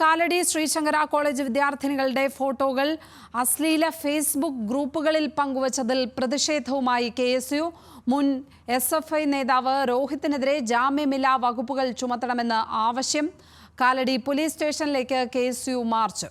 Kalady Sree Sankara college വിദ്യാർത്ഥിനികളുടെ ഫോട്ടോകൾ അശ്ലീല Facebook ഗ്രൂപ്പുകളിൽ പങ്കുവച്ചതിൽ പ്രതിഷേധവുമായി കെ എസ് യു. മുൻ എസ് എഫ് ഐ നേതാവ് രോഹിത്തിനെതിരെ ജാമ്യമില്ലാ വകുപ്പുകൾ ചുമത്തണമെന്ന് ആവശ്യം. കാലടി പോലീസ് സ്റ്റേഷനിലേക്ക് കെ എസ് യു മാർച്ച്.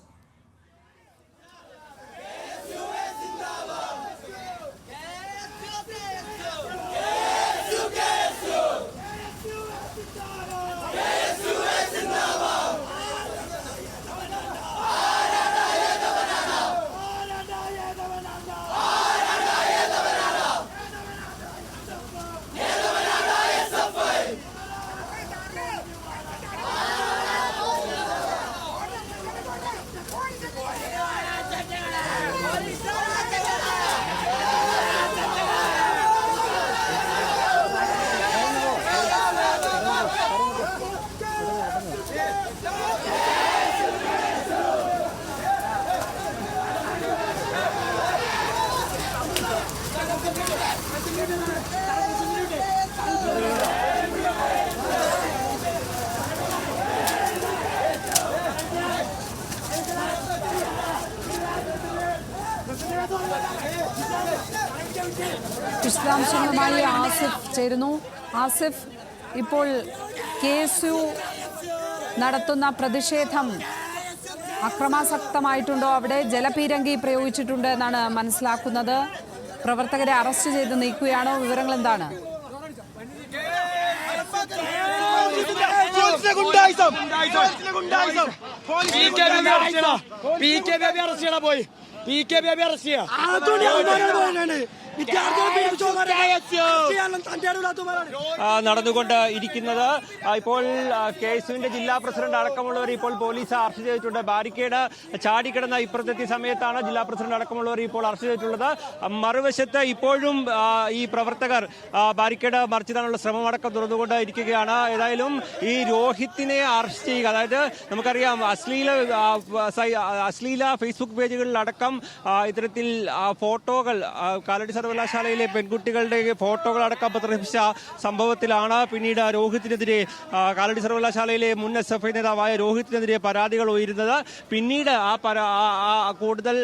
വിശദാംശങ്ങളുമായി ആസിഫ് ചേരുന്നു. ആസിഫ് ഇപ്പോൾ കെ എസ് യു നടത്തുന്ന പ്രതിഷേധം അക്രമാസക്തമായിട്ടുണ്ടോ? അവിടെ ജലപീരങ്കി പ്രയോഗിച്ചിട്ടുണ്ട് എന്നാണ് മനസ്സിലാക്കുന്നത്. പ്രവർത്തകരെ അറസ്റ്റ് ചെയ്ത് നീക്കുകയാണോ? വിവരങ്ങൾ എന്താണ് പോയി പി കെ ബേബി അറസ്റ്റ് നടന്നുകൊണ്ട് ഇരിക്കുന്നത്. ഇപ്പോൾ കെ എസുവിന്റെ ജില്ലാ പ്രസിഡന്റ് അടക്കമുള്ളവർ ഇപ്പോൾ പോലീസ് അറസ്റ്റ് ചെയ്തിട്ടുണ്ട്. ബാരിക്കേഡ് ചാടിക്കിടന്ന ഇപ്പുറത്തെത്തിയ സമയത്താണ് ജില്ലാ പ്രസിഡന്റ് അടക്കമുള്ളവർ ഇപ്പോൾ അറസ്റ്റ് ചെയ്തിട്ടുള്ളത്. മറുവശത്ത് ഇപ്പോഴും ഈ പ്രവർത്തകർ ബാരിക്കേഡ് മറിച്ചിടാനുള്ള ശ്രമം അടക്കം തുറന്നുകൊണ്ട് ഇരിക്കുകയാണ് ഏതായാലും ഈ രോഹിത്തിനെ അറസ്റ്റ് ചെയ്യുക. അതായത് നമുക്കറിയാം അശ്ലീല അശ്ലീല ഫേസ്ബുക്ക് പേജുകളിലടക്കം ഇത്തരത്തിൽ ഫോട്ടോകൾ കാലടി സർവകലാശാലയിലെ പെൺകുട്ടികളുടെ ഫോട്ടോകൾ അടക്കം പ്രദർശിപ്പിച്ച സംഭവത്തിലാണ് പിന്നീട് രോഹിത്തിനെതിരെ കാലടി സർവകലാശാലയിലെ മുൻ എസ് എഫ് ഐ നേതാവായ രോഹിത്തിനെതിരെ പരാതികൾ ഉയരുന്നത്. പിന്നീട് ആ കൂടുതൽ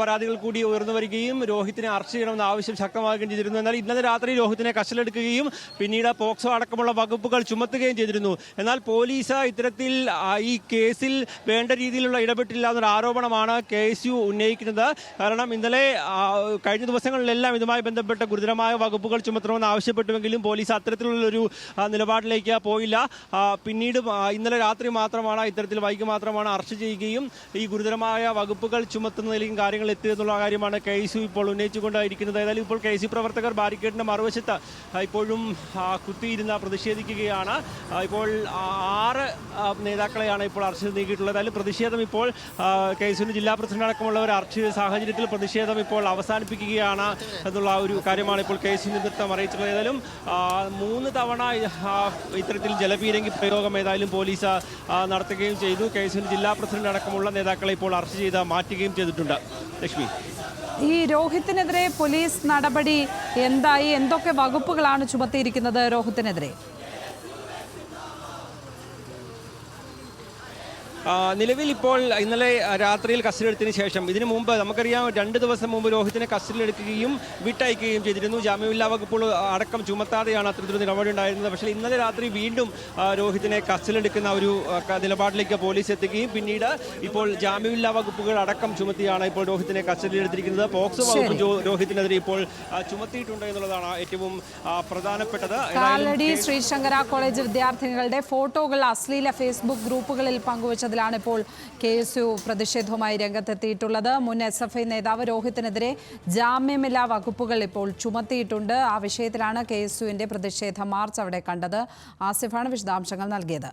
പരാതികൾ കൂടി ഉയർന്നു വരികയും രോഹിത്തിനെ അറസ്റ്റ് ചെയ്യണമെന്ന ആവശ്യം ശക്തമാകുകയും ചെയ്തിരുന്നു. എന്നാൽ ഇന്നലെ രാത്രി രോഹിത്തിനെ കസ്റ്റഡിയെടുക്കുകയും പിന്നീട് പോക്സോ അടക്കമുള്ള വകുപ്പുകൾ ചുമത്തുകയും ചെയ്തിരുന്നു. എന്നാൽ പോലീസ് ഇത്തരത്തിൽ ഈ കേസിൽ വേണ്ട രീതിയിലുള്ള ഇടപെട്ടില്ല എന്നൊരു ആരോപണമാണ് കെ എസ് യു ഉന്നയിക്കുന്നത്. കാരണം ഇന്നലെ കഴിഞ്ഞ ദിവസങ്ങളിലെല്ലാം ഇതുമായി ബന്ധപ്പെട്ട ഗുരുതരമായ വകുപ്പുകൾ ചുമത്തണമെന്ന് ആവശ്യപ്പെട്ടുവെങ്കിലും പോലീസ് അത്തരത്തിലുള്ളൊരു നിലപാടിലേക്ക് പോയില്ല. പിന്നീട് ഇന്നലെ രാത്രി മാത്രമാണ് ഇത്തരത്തിൽ വൈകി മാത്രമാണ് അറസ്റ്റ് ചെയ്യുകയും ഈ ഗുരുതരമായ വകുപ്പുകൾ ചുമത്തുന്നതിലേക്കും കാര്യങ്ങൾ എത്തിയെന്നുള്ള കാര്യമാണ് കെ ഇപ്പോൾ ഉന്നയിച്ചുകൊണ്ടിരിക്കുന്നത്. ഏതായാലും ഇപ്പോൾ കെ യു പ്രവർത്തകർ ബാരിക്കേഡിന്റെ മറുവശത്ത് ഇപ്പോഴും കുത്തിയിരുന്ന പ്രതിഷേധിക്കുകയാണ്. ഇപ്പോൾ ആറ് നേതാക്കളെയാണ് ഇപ്പോൾ അറസ്റ്റ് നീക്കിയിട്ടുള്ളത് ഏതായാലും പ്രതിഷേധം ഇപ്പോൾ കെ ജില്ലാ പ്രസിഡന്റ് അടക്കമുള്ളവർ അറസ്റ്റ് ചെയ്ത സാഹചര്യത്തിൽ പ്രതിഷേധം ഇപ്പോൾ അവസാനിപ്പിക്കുകയാണ് എന്നുള്ള ഒരു കാര്യമാണ് ഇപ്പോൾ കെ എസ് യു നേതൃത്വം അറിയിച്ചിട്ടുള്ളത് ഏതായാലും മൂന്ന് തവണ ഇത്തരത്തിൽ ജലപീരങ്കി പ്രയോഗം ഏതായാലും പോലീസ് നടത്തുകയും ചെയ്തു. കെ എസ് ജില്ലാ പ്രസിഡന്റ് അടക്കമുള്ള നേതാക്കളെ ഇപ്പോൾ അറസ്റ്റ് ചെയ്ത് മാറ്റുകയും ചെയ്തിട്ടുണ്ട്. ലക്ഷ്മി. ഈ രോഹിത്തിനെതിരെ പോലീസ് നടപടി എന്തായി? എന്തൊക്കെ വകുപ്പുകളാണ് ചുമത്തിയിരിക്കുന്നത് രോഹിത്തിനെതിരെ? നിലവിൽ ഇപ്പോൾ ഇന്നലെ രാത്രിയിൽ കസ്റ്റഡിയെടുത്തതിന് ശേഷം ഇതിനു മുമ്പ് നമുക്കറിയാം രണ്ട് ദിവസം മുമ്പ് രോഹിത്തിനെ കസ്റ്റഡിയിലെടുക്കുകയും വിട്ടയക്കുകയും ചെയ്തിരുന്നു. ജാമ്യമില്ലാ വകുപ്പുകൾ അടക്കം ചുമത്താതെയാണ് അത്തരത്തിലൊരു നിലപാട് ഉണ്ടായിരുന്നത്. പക്ഷേ ഇന്നലെ രാത്രി വീണ്ടും രോഹിത്തിനെ കസ്റ്റഡിയിലെടുക്കുന്ന ഒരു നിലപാടിലേക്ക് പോലീസ് എത്തുകയും പിന്നീട് ഇപ്പോൾ ജാമ്യമില്ലാ വകുപ്പുകൾ അടക്കം ചുമത്തിയാണ് ഇപ്പോൾ രോഹിത്തിനെ കസ്റ്റഡിയിൽ കസ്റ്റഡിയിലെടുത്തിരിക്കുന്നത് പോക്സോ വകുപ്പ് രോഹിത്തിനെതിരെ ഇപ്പോൾ ചുമത്തിയിട്ടുണ്ട് എന്നുള്ളതാണ് ഏറ്റവും പ്രധാനപ്പെട്ടത്. കാലടി ശ്രീശങ്കര കോളേജ് വിദ്യാർത്ഥിനികളുടെ ഫോട്ടോകൾ അശ്ലീല ഫേസ്ബുക്ക് ഗ്രൂപ്പുകളിൽ പങ്കുവച്ചതിലാണ് ഇപ്പോൾ കെ എസ് യു പ്രതിഷേധവുമായി രംഗത്തെത്തിയിട്ടുള്ളത്. മുൻ എസ് എഫ് ഐ നേതാവ് രോഹിത്തിനെതിരെ ജാമ്യമില്ലാ വകുപ്പുകൾ ഇപ്പോൾ ചുമത്തിയിട്ടുണ്ട്. ആ വിഷയത്തിലാണ് കെ എസ് യുവിന്റെ പ്രതിഷേധ മാർച്ച് അവിടെ കണ്ടത്. ആസിഫാണ് വിശദാംശങ്ങൾ നൽകിയത്.